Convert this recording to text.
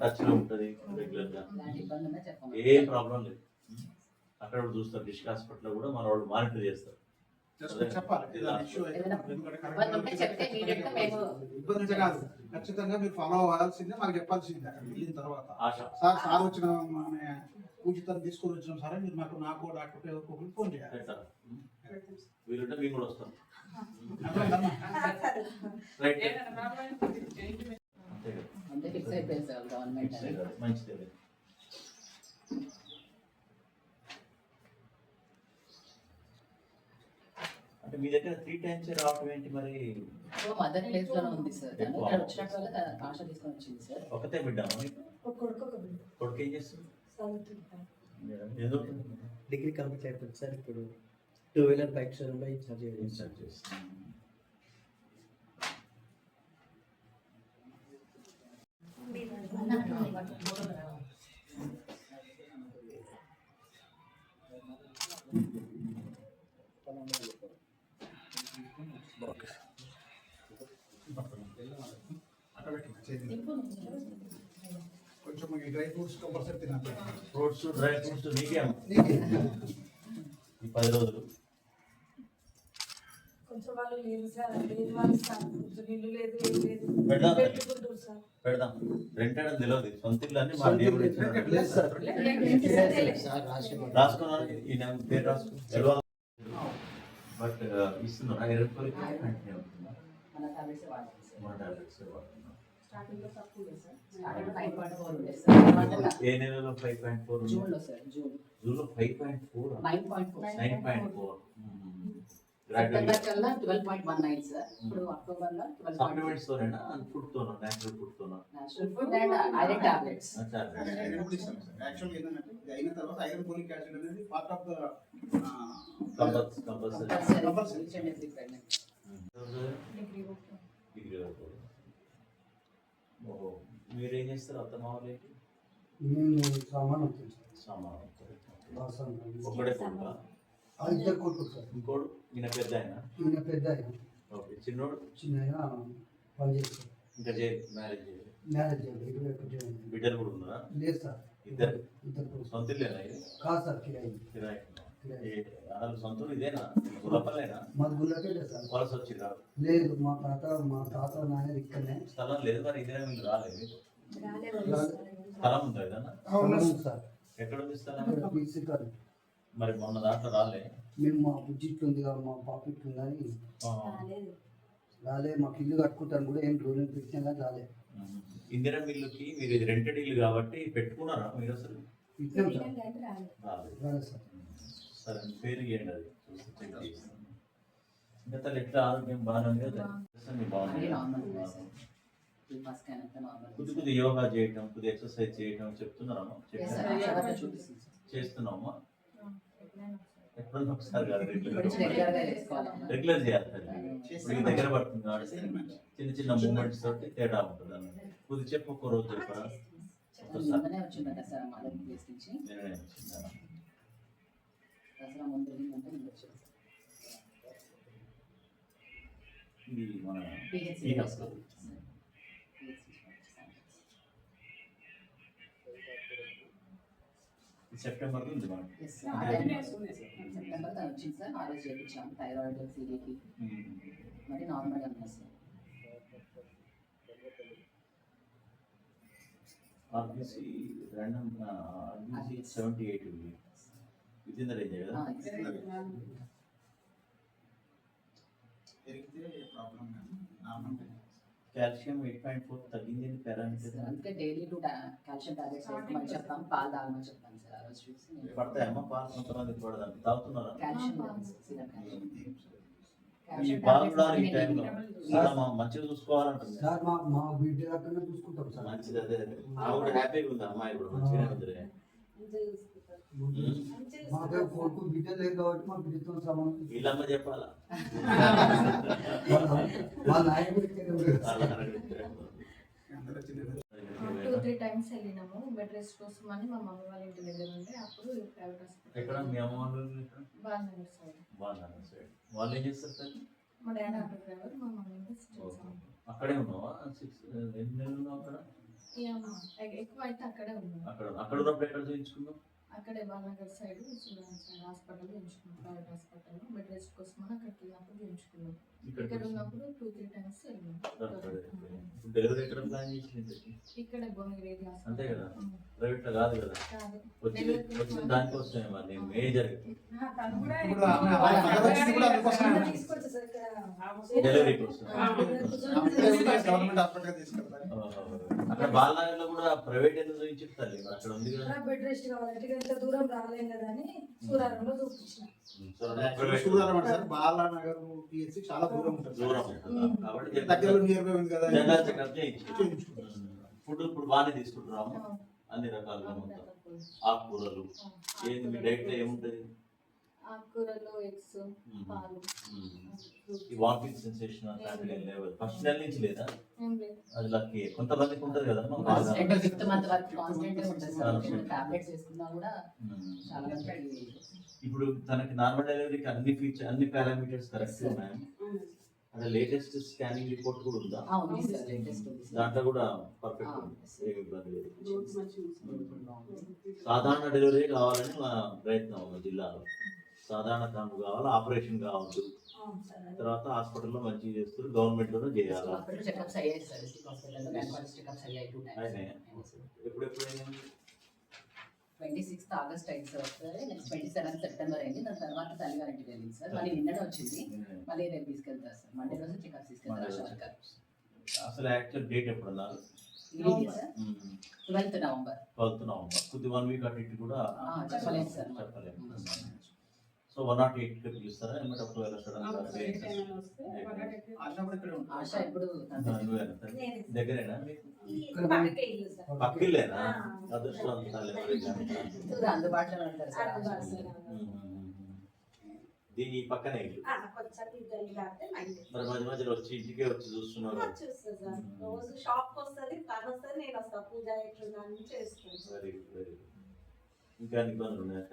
టచ్లో ఉంటుంది ఏ ప్రాబ్లం లేదు. అక్కడ కూడా చూస్తారు డిస్ట్రిక్ట్ హాస్పిటల్ కూడా మన వాళ్ళు మానిటర్ చేస్తారు. ఇబ్బంది కాదు. ఖచ్చితంగా మీరు ఫాలో అవ్వాల్సిందే మాకు చెప్పాల్సిందే అక్కడ వెళ్ళిన తర్వాత. ఆశ. సార్ సార్ వచ్చిన పూజితాన్ని తీసుకొని వచ్చినాం సార్ మీరు మాకు నాకు డాక్టర్ ఎవరికి ఫోన్ చేయాలి. వీలుంటే మేము కూడా వస్తాం? రైట్ అంతే ఫిక్స్ అయిపోయింది సార్ గవర్నమెంట్ మంచిదే అంటే మీ దగ్గర త్రీ టైమ్స్ రావటం ఏంటి మరి? సో మదర్ ప్లేస్లోనే ఉంది సార్. ఇక్కడ తీసుకొని వచ్చింది సార్. ఒకతే బిడ్డ కొడుకు ఒక బిడ్డ. కొడుకు ఏం చేస్తుంది? డిగ్రీ కంప్లీట్ అయిపోయింది సార్ ఇప్పుడు టూ వీలర్ బైక్ షోరూమ్లో ఇన్ఛార్జ్ చేయాలి ఇన్స్టాల్ చేస్తుంది అక్కడ పెట్టిన చేతి. కొంచెం ఈ డ్రై ఫ్రూట్స్ కంపల్సరీ తినాలి ఫ్రూట్స్ డ్రై ఫ్రూట్స్ నీకే అమ్మ. నీకే. ఈ పది రోజులు కొంచెం వాళ్ళు లేదు సార్ లేదు వాళ్ళు సార్ కొంచెం ఇల్లు లేదు ఏం లేదు. పెడదాం. పెట్టుకుంటారు సార్. పెడదాం. రెంటెడ్ అని తెలియదు సొంత ఇల్లు అన్ని మా దేవుడు ఇచ్చిన రాసుకున్నాను ఈ నెంబర్ పేరు రాసుకున్నాను బట్ ఇస్తున్నా ఎరుపులకి కంటిన్యూ అవుతుందా? మన టాబ్లెట్స్ వాడాలి సార్. మన టాబ్లెట్స్ వాడుతున్నా స్టార్టింగ్లో తక్కువ ఉంది సార్. స్టార్టింగ్లో నైన్ పాయింట్ ఫోర్ ఉండే సార్. ఏ నెలలో ఫైవ్ పాయింట్ ఫోర్ జూన్లో సార్ జూన్. జూన్లో five point four? Nine point four. Nine point four. September కల్లా twelve point one nine sir. ఇప్పుడు అక్టోబర్లో ట్వెల్వ్ సప్లిమెంట్స్ తోనేనా ఫుడ్ తోనా natural food తోనా natural food and iron tablets iron కూడా ఇస్తాం sir. యాక్చువల్గా ఏంటంటే ఇది అయిన తర్వాత ఐరన్ ఫోలిక్ యాసిడ్ అనేది part of the compulsory compulsory compulsory each and every pregnant degree okay degree వరకు. ఓహో. మీరేం చేస్తారు? అత్త మామూలు మేము సామాన్ సామాన్. కొడుకా? ఆ ఇద్దరు కొడుకు సార్. ఇంకోడు ఈయన పెద్ద ఆయన ఈయన పెద్ద ఆయన ఓకే చిన్నోడు? చిన్న ఆయన పని చేస్తారు ఇంకా చేయ మ్యారేజ్ మ్యారేజ్ చేయాలి ఇరవై ఒకటి ఉంది. బిడ్డలు కూడా ఉన్నారా? లేదు సార్. ఇద్దరు? ఇద్దరు సొంత ఇల్లేనా ఇది? కాదు సార్ కిరాయి. కిరాయి. అసలు సొంత ఇదేనా? గుల్లపల్లేనా మాది సార్. వలస వచ్చిరా లేదు మా తాత మా తాత నాయన ఇక్కడనే. స్థలం లేదు మరి ఇదే మీరు రాలేదు. స్థలం ఉందా ఏదన్నా సార్. ఎక్కడ ఉంది స్థలం? మరి మొన్న దాంట్లో రాలే. మేము మా బుజ్జి ఇట్లా ఉంది కదా మా పాప ఇట్లా ఉందని ఆ. రాలేదు. రాలే మాకు ఇల్లు కట్టుకుంటాను కూడా ఏం రోజులు పెట్టినా కానీ రాలే. ఇందిరా మిల్లుకి మీరు ఇది రెంటెడ్ ఇల్లు కాబట్టి పెట్టుకున్నారా మీరు అసలు? సార్. పేరు ఇవ్వండి అది. ఇంకా ఎట్లా ఆరోగ్యం? బాగానే ఉంది కదా? బాగుంది. కొద్ది కొద్ది యోగా చేయటం కొద్ది ఎక్సర్సైజ్ చేయటం చెప్తున్నారమ్మా చేస్తున్నామా? ఎప్పుడైనా ఒకసారి. కాదు రెగ్యులర్ చేయాలి. ఇప్పుడు దగ్గర పడుతుంది కాబట్టి చిన్న చిన్న మూమెంట్స్ తోటి తేడా ఉంటుంది అన్న కొద్ది చెప్పు ఒక రోజు చెప్పరా? సెప్టెంబర్ ఉంది సెప్టెంబర్ తను వచ్చింది సార్ ఆ రోజు చేయించాం థైరాయిడ్ సిడికి మరి నార్మల్గా ఉన్నాయి సార్ ఆర్బీసీ రెండం ఆర్బీసీ సెవెంటీ ఎయిట్ ఉంది. విత్ ఇన్ ద రేంజ్ కదా? It's- పెరిగితే problem normal calcium eight point four తగ్గింది పారామీటర్ అందుకే డైలీ టూ కాల్షియం టాబ్లెట్స్ వేసుకోమని చెప్తాం పాలు తాగమని చెప్తాను సార్ ఆ రోజు చూసి పడతాయమ్మా? పాలు కొంతమంది పడదాం తాగుతున్నారా? కాల్షియం కూడా మంచిగా చూసుకోవాలంటుంది. సార్ మా మా బిడ్డ దగ్గరనే చూసుకుంటాం సార్. మంచిది అదే కూడా హ్యాపీగా ఉంది? అమ్మాయి కూడా మంచిగానే ఉంది మాకే కొడుకు బిడ్డ లేదు కాబట్టి మా బిడ్డతో సమానం వీళ్ళమ్మ చెప్పాలా? వాళ్ళ టూ త్రీ టైమ్స్ వెళ్ళినాము. బెడ్ రెస్ట్ కోసం అని మా మమ్మీ వాళ్ళ ఇంటి దగ్గర ఉంటే అప్పుడు ప్రైవేట్ ఎక్కడ? హాస్పిటల్ మీ అమ్మ వాళ్ళు ఎక్కడ? సైడ్. వాళ్ళు ఏం చేస్తారు సార్? మా డాడీ ఆటో డ్రైవర్ మా మమ్మీ. అక్కడే ఉన్నావా? సిక్స్ ఎన్ని నెలలు ఉన్నావు అక్కడ? ఎక్కువ అయితే అక్కడే ఉన్నాం. అక్కడ అక్కడ ఉన్నప్పుడు ఎక్కడ చూపించుకున్నాం అక్కడే బాలనగర్ సైడ్ హాస్పిటల్ చేయించుకున్నాం ప్రైవేట్ హాస్పిటల్ బెడ్ రెస్ట్ కోసం అక్కడికి వెళ్ళినప్పుడు చేయించుకున్నాం ఇక్కడ ఉన్నప్పుడు టూ త్రీ టైమ్స్ చేసింది ఇక్కడ భువనగిరి అంతే కదా? ప్రైవేట్ కాదు కదా కాదు వచ్చి వచ్చిన దానికోసమే నేను మేజర్ డెలివరీ కోసం గవర్నమెంట్ హాస్పిటల్ అక్కడ బాలనగర్లో కూడా ప్రైవేట్ ఎందుకు చూపించాలి అక్కడ ఉంది కదా. బెడ్ రెస్ట్ కావాలంటే ఇక ఇంత దూరం రాలేం కదా అని సూరారంలో చూపించిన. ప్రైవేట్ చూడాలి సార్ బాలానగర్ పిఎస్సి చాలా దూరం ఉంటుంది దూరం ఉంటుందా? కాబట్టి దగ్గరలో నియర్ బై ఉంది కదా జనరల్ చెకప్ చేయించు చేయించుకుంటాం. ఫుడ్ ఇప్పుడు బాగానే తీసుకుంటున్నాము. అన్ని రకాలుగా మొత్తం ఆకుకూరలు. ఏంది మీ డైట్లో ఏముంటది? ఆకుకూరలు ఎగ్స్. పాలు. ఈ వామిటింగ్ సెన్సేషన్ అట్లాంటివి లేవు. ఫస్ట్ నెల నుంచి లేదా? అది లక్కీ. కొంతమందికి ఉంటది కదా? కాన్స్టెంట్ ఫిఫ్త్ మంత్ వరకు కాన్స్టెంట్ ఉంటుంది. సార్ టాబ్లెట్స్ వేసుకున్నా కూడా చాలా మంది ఇప్పుడు తనకి నార్మల్ డెలివరీకి అన్ని ఫీచర్ అన్ని పారామీటర్స్ కరెక్ట్ ఉన్నాయి? అదే లేటెస్ట్ స్కానింగ్ రిపోర్ట్ కూడా ఉందా? దాంట్లో కూడా పర్ఫెక్ట్ ఇబ్బంది లేదు. సాధారణ డెలివరీ కావాలని మా ప్రయత్నం జిల్లాలో. సాధారణ కాంపు కావాలి ఆపరేషన్ కావద్దు. తర్వాత హాస్పిటల్లో మంచిగా చేస్తారు గవర్నమెంట్లోనే చేయాలి. సార్ ఎప్పుడెప్పుడైనా ట్వంటీ సిక్స్త్ ఆగస్ట్ అయింది సార్ ఒకసారి నెక్స్ట్ ట్వంటీ సెవెంత్ సెప్టెంబర్ అయింది దాని తర్వాత తల్లిగారింటికి వెళ్ళింది సార్. మళ్ళీ నిన్ననే వచ్చింది మళ్ళీ రేపు తీసుకెళ్తారు సార్. మండే రోజు చెకప్ తీసుకెళ్తారు అసలు యాక్చువల్ డేట్ ఎప్పుడు అన్నారు sir. Twelfth November. Twelfth November. కొద్ది వన్ వీక్ అటు ఇటు కూడా ఆ, చెప్పలేము సార్. చెప్పలేము సో వన్ నాట్ ఎయిట్కి పిలుస్తారా? ఏమంటే ఒకవేళ? దగ్గరేనా. పక్కిల్లేనా. అదృష్టవంతాలు అందుబాటులో. దీని పక్కనే ఇల్లు. మరి మధ్య మధ్యలో వచ్చి ఇంటికే వచ్చి చూస్తున్నారు. రోజు షాప్ వస్తుంది తను వస్తుంది నేను వస్తా. పూజ చేస్తాను. వెరీ వెరీ ఇంకా ఇబ్బందులు ఉన్నాయా.